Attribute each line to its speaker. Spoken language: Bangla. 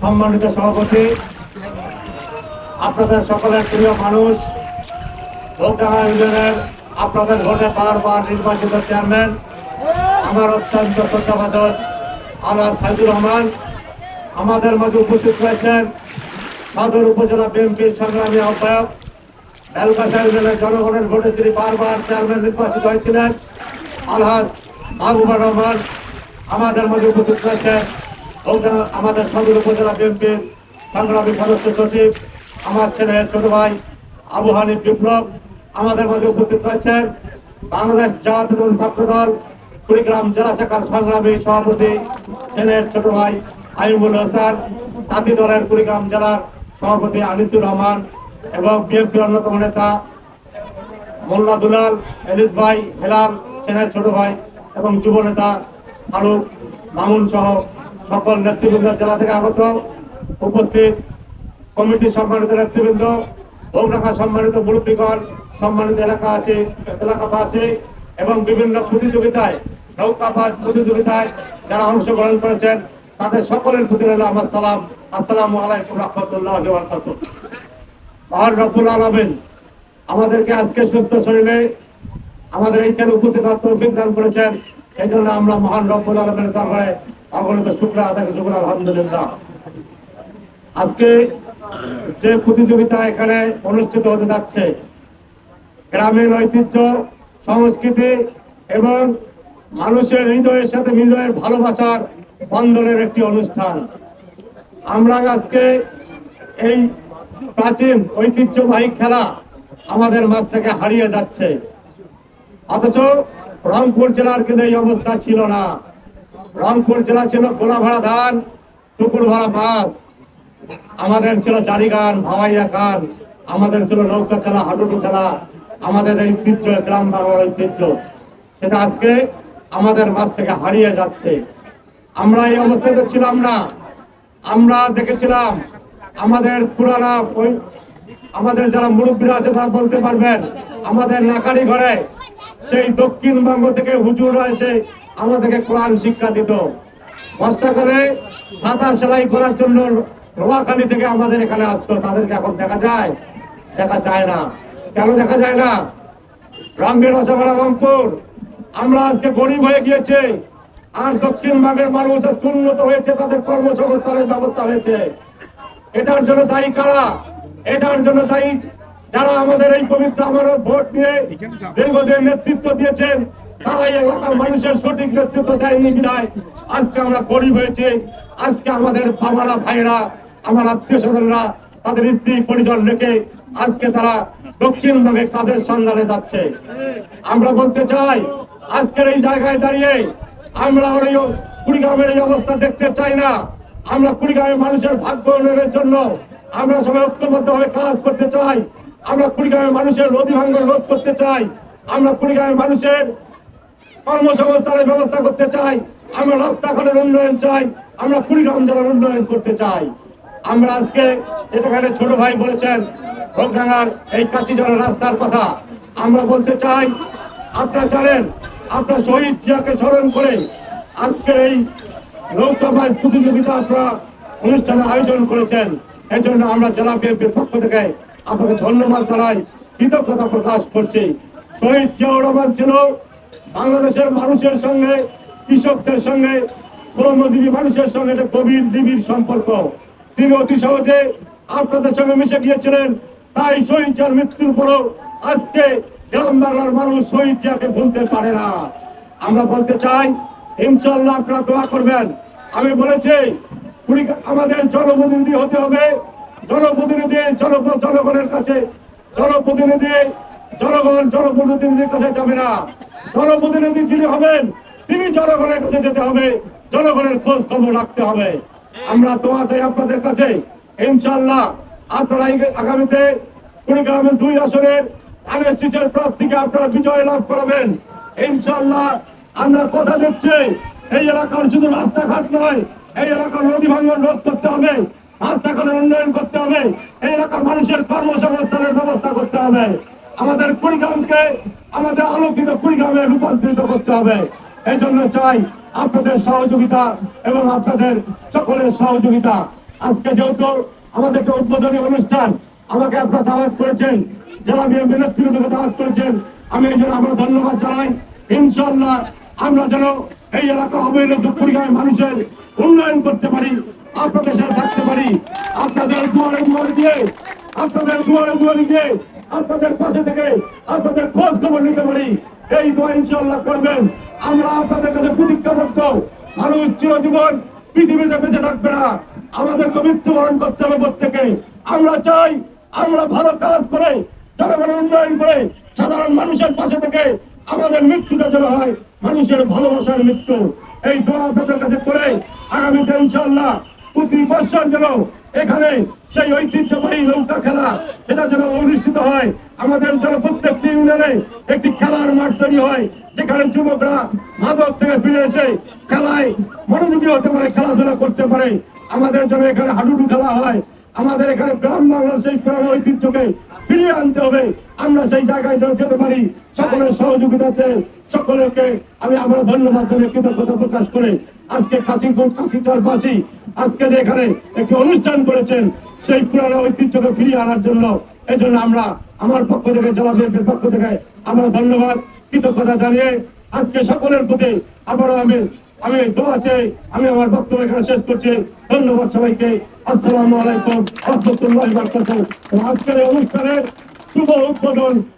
Speaker 1: সম্মানিত সভাপতি, আপনাদের সকলের প্রিয় মানুষ ভোটডাঙ্গা ইউনিয়নের আপনাদের ভোটে বারবার নির্বাচিত চেয়ারম্যান, আমার অত্যন্ত শ্রদ্ধাভাজন আল্লাহ সাইদুর রহমান, আমাদের মাঝে উপস্থিত রয়েছেন সদর উপজেলা বিএনপির সংগ্রামী আহ্বায়ক জনগণের ভোটে তিনি বারবার চেয়ারম্যান নির্বাচিত হয়েছিলেন। আলহাজ মাহবুবা রহমান আমাদের মধ্যে উপস্থিত ভোটডাঙ্গা- আমাদের সদর উপজেলা বিএনপির সংগ্রামী সদস্য সচিব, আমার ছেলে, ছোট ভাই আবু হানিফ বিপ্লব আমাদের মাঝে উপস্থিত রয়েছেন। বাংলাদেশ জাতীয় ছাত্র দল কুড়িগ্রাম জেলা শাখার সংগ্রামী সভাপতি ছেলের ছোট ভাই আইমুল হাসান তাঁতি দলের কুড়িগ্রাম জেলার সভাপতি আনিসুর রহমান এবং বিএনপির অন্যতম নেতা মোল্লা দুলাল, এলিস ভাই, হেলাল ছেলের ছোট ভাই এবং যুব নেতা ফারুক, মামুন সহ সকল নেতৃবৃন্দ জেলা থেকে আগত উপস্থিত কমিটির সম্মানিত নেতৃবৃন্দ বৌরাখা সম্মানিত মুরব্বীগণ, সম্মানিত এলাকাবাসী এলাকাবাসী এবং বিভিন্ন প্রতিযোগিতায় নৌকাবাজ প্রতিযোগিতায় যারা অংশগ্রহণ করেছেন, তাদের সকলের প্রতি আমার সালাম। আসসালামু আলাইকুম রহমতুল্লাহ মহান রব্বুল আলামিন আমাদেরকে আজকে সুস্থ শরীরে আমাদের এইখানে উপস্থিত তৌফিক দান করেছেন। এই জন্য আমরা মহান রব্বুল আলমের দরবারে অগণিত শুক্র আদায় শুক্র আলহামদুলিল্লাহ। আজকে যে প্রতিযোগিতা এখানে অনুষ্ঠিত হতে যাচ্ছে, গ্রামের ঐতিহ্য, সংস্কৃতি এবং মানুষের হৃদয়ের সাথে হৃদয়ের ভালোবাসার বন্ধনের একটি অনুষ্ঠান। আমরা আজকে এই প্রাচীন ঐতিহ্যবাহী খেলা আমাদের মাঝ থেকে হারিয়ে যাচ্ছে। অথচ রংপুর জেলার কিন্তু এই অবস্থা ছিল না। রংপুর জেলা ছিল গোলা ভরা ধান টুকুর ভরা মাছ। আমাদের ছিল জারি গান ভাওয়াইয়া গান। আমাদের ছিল নৌকা খেলা, হাডুডু খেলা। আমাদের ঐতিহ্য, গ্রাম বাংলার ঐতিহ্য, সেটা আজকে আমাদের মাঝ থেকে হারিয়ে যাচ্ছে। আমরা এই অবস্থাতে ছিলাম না। আমরা দেখেছিলাম আমাদের পুরানা আমাদের যারা মুরব্বীরা আছে তারা বলতে পারবেন, আমাদের নাকারি ঘরে সেই দক্ষিণবঙ্গ থেকে হুজুর এসে আমাদেরকে কোরআন শিক্ষা দিত। বর্ষাকালে সাঁতার সেলাই করার জন্য নোয়াখালী থেকে আমাদের এখানে আসতো, তাদেরকে এখন দেখা যায় দেখা যায় না। কেন দেখা যায় না? রঙের রসগোল্লা রংপুর, আমরা আজকে গরিব হয়ে গিয়েছে, আর দক্ষিণবঙ্গের মানুষ উন্নত হয়েছে, তাদের কর্মসংস্থানের ব্যবস্থা হয়েছে। এটার জন্য দায়ী কারা? এটার জন্য দায়ী যারা আমাদের এই পবিত্র আমার ভোট নিয়ে দীর্ঘদিন নেতৃত্ব দিয়েছেন তারা এলাকার মানুষের সঠিক নেতৃত্ব দেয়নি বিদায় আজকে আমরা গরিব হয়েছে, আজকে আমাদের বাবারা ভাইরা আমার আত্মীয় স্বজনরা, তাদের স্ত্রী পরিজন রেখে আজকে তারা দক্ষিণবঙ্গে কাজের সন্ধানে যাচ্ছে। আমরা বলতে চাই, আজকের এই জায়গায় দাঁড়িয়ে আমরা এই কুড়িগ্রামের এই অবস্থা দেখতে চাই না। আমরা কুড়িগ্রামের মানুষের ভাগ্য উন্নয়নের জন্য আমরা সবাই ঐক্যবদ্ধভাবে কাজ করতে চাই। আমরা কুড়িগ্রামের মানুষের নদী ভাঙ্গন রোধ করতে চাই। আমরা কুড়িগ্রামের মানুষের কর্মসংস্থানের ব্যবস্থা করতে চাই। আমরা রাস্তাঘাটের উন্নয়ন চাই। আমরা কুড়িগ্রাম জেলার উন্নয়ন করতে চাই। আমরা আজকে এখানে ছোট ভাই বলেছেন ভোগডাঙ্গার এই কাছিজলের রাস্তার কথা। আমরা বলতে চাই, আপনারা জানেন, আপনার শহীদ জিয়াকে স্মরণ করে আজকের এই নৌকাবাজ প্রতিযোগিতা আপনারা অনুষ্ঠানের আয়োজন করেছেন। এই জন্য আমরা জেলা বিএনপির পক্ষ থেকে আপনাকে ধন্যবাদ জানাই, কৃতজ্ঞতা প্রকাশ করছি। শহীদ জিয়াউর রহমান ছিল বাংলাদেশের মানুষের সঙ্গে, কৃষকদের সঙ্গে, শ্রমজীবী মানুষের সঙ্গে একটা গভীর নিবিড় সম্পর্ক। তিনি অতি সহজে আপনাদের সঙ্গে মিশে গিয়েছিলেন, তাই শহীদ জিয়ার মৃত্যুর পরও আজকে গ্রাম বাংলার মানুষ শহীদ জিয়াকে ভুলতে পারে না। আমরা বলতে চাই ইনশাল্লাহ আপনারা দোয়া করবেন। আমি বলেছি আমাদের জনপ্রতিনিধি হতে হবে। জনপ্রতিনিধি জন জনগণের কাছে, জনপ্রতিনিধি, জনগণ জনপ্রতিনিধির কাছে যাবে না। জনপ্রতিনিধি যিনি হবেন, তিনি জনগণের কাছে যেতে হবে। জনগণের খোঁজ খবর রাখতে হবে। আমরা দোয়া চাই আপনাদের কাছে। ইনশাল্লাহ আপনারা আগামীতে কুড়িগ্রামের দুই আসনের ধানের শীষের প্রার্থীকে আপনারা বিজয় লাভ করাবেন। ইনশাল্লাহ আমরা কথা দিচ্ছি, এই এলাকার শুধু রাস্তাঘাট নয়, এই এলাকার নদী ভাঙ্গন রোধ করতে হবে, রাস্তাঘাটের উন্নয়ন করতে হবে, এই এলাকার মানুষের কর্মসংস্থানের ব্যবস্থা করতে হবে। আমাদের কুড়িগ্রামকে, আমাদের আলোকিত কুড়িগ্রামে রূপান্তরিত করতে হবে। এই জন্য চাই আপনাদের সহযোগিতা এবং আপনাদের সকলের সহযোগিতা। আজকে যেহেতু আমাদের একটা উদ্বোধনী অনুষ্ঠান, আমাকে আপনারা দাওয়াত করেছেন, জেলা বিএনপি নেতৃত্বকে দাওয়াত করেছেন, আমি এই জন্য আমরা ধন্যবাদ জানাই। ইনশাল্লাহ আমরা যেন এই এলাকার অবহেলিত কুড়িগ্রামের মানুষের উন্নয়ন করতে পারি, আপনাদের সাথে থাকতে পারি। আপনাদের দুয়ারে দুয়ারে দিয়ে, আপনাদের দুয়ারে দুয়ারে গিয়ে আপনাদের পাশে থেকে আপনাদের খোঁজ খবর নিতে পারি। এই দোয়া ইনশাল্লাহ করবেন। আমরা আপনাদের কাছে প্রতিজ্ঞাবদ্ধ। মানুষ চিরজীবন পৃথিবীতে বেঁচে থাকবে না। আমাদেরকে মৃত্যুবরণ করতে হবে প্রত্যেকে। আমরা চাই, আমরা ভালো কাজ করে, জনগণের উন্নয়ন করে সাধারণ মানুষের পাশে থেকে আমাদের মৃত্যুটা যেন হয়। মানুষের ভালোবাসার মৃত্যু। এই দোয়া আপনাদের কাছে করে আগামীতে ইনশাল্লাহ প্রতি বছর যেন এখানে সেই ঐতিহ্যবাহী নৌকা খেলা, এটা যেন অনুষ্ঠিত হয়। আমাদের যেন প্রত্যেকটি ইউনিয়নে একটি খেলার মাঠ তৈরি হয়, যেখানে যুবকরা মাদক থেকে ফিরে এসে খেলায় মনোযোগী হতে পারে, খেলাধুলা করতে পারে। আমাদের যেন এখানে হাডুডু খেলা হয়, আমাদের এখানে গ্রাম বাংলার সেই পুরানো ঐতিহ্যকে ফিরিয়ে আনতে হবে। আমরা সেই জায়গায় যেন যেতে পারি, সকলের সহযোগিতাতে সকলকে আমি আমার ধন্যবাদ জানিয়ে কৃতজ্ঞতা প্রকাশ করে আজকে কাশিপুর কাশিচর বাসী আজকে যে এখানে একটি অনুষ্ঠান করেছেন, সেই পুরানো ঐতিহ্যকে ফিরিয়ে আনার জন্য এই জন্য আমরা আমার পক্ষ থেকে, জেলা বিএনপির পক্ষ থেকে আমরা ধন্যবাদ, কৃতজ্ঞতা জানিয়ে আজকে সকলের প্রতি আবারও আমি আমি দোয়া চাই আমি আমার বক্তব্য এখানে শেষ করছি। ধন্যবাদ সবাইকে। আসসালামু আলাইকুম। আজকের অনুষ্ঠানের শুভ উদ্বোধন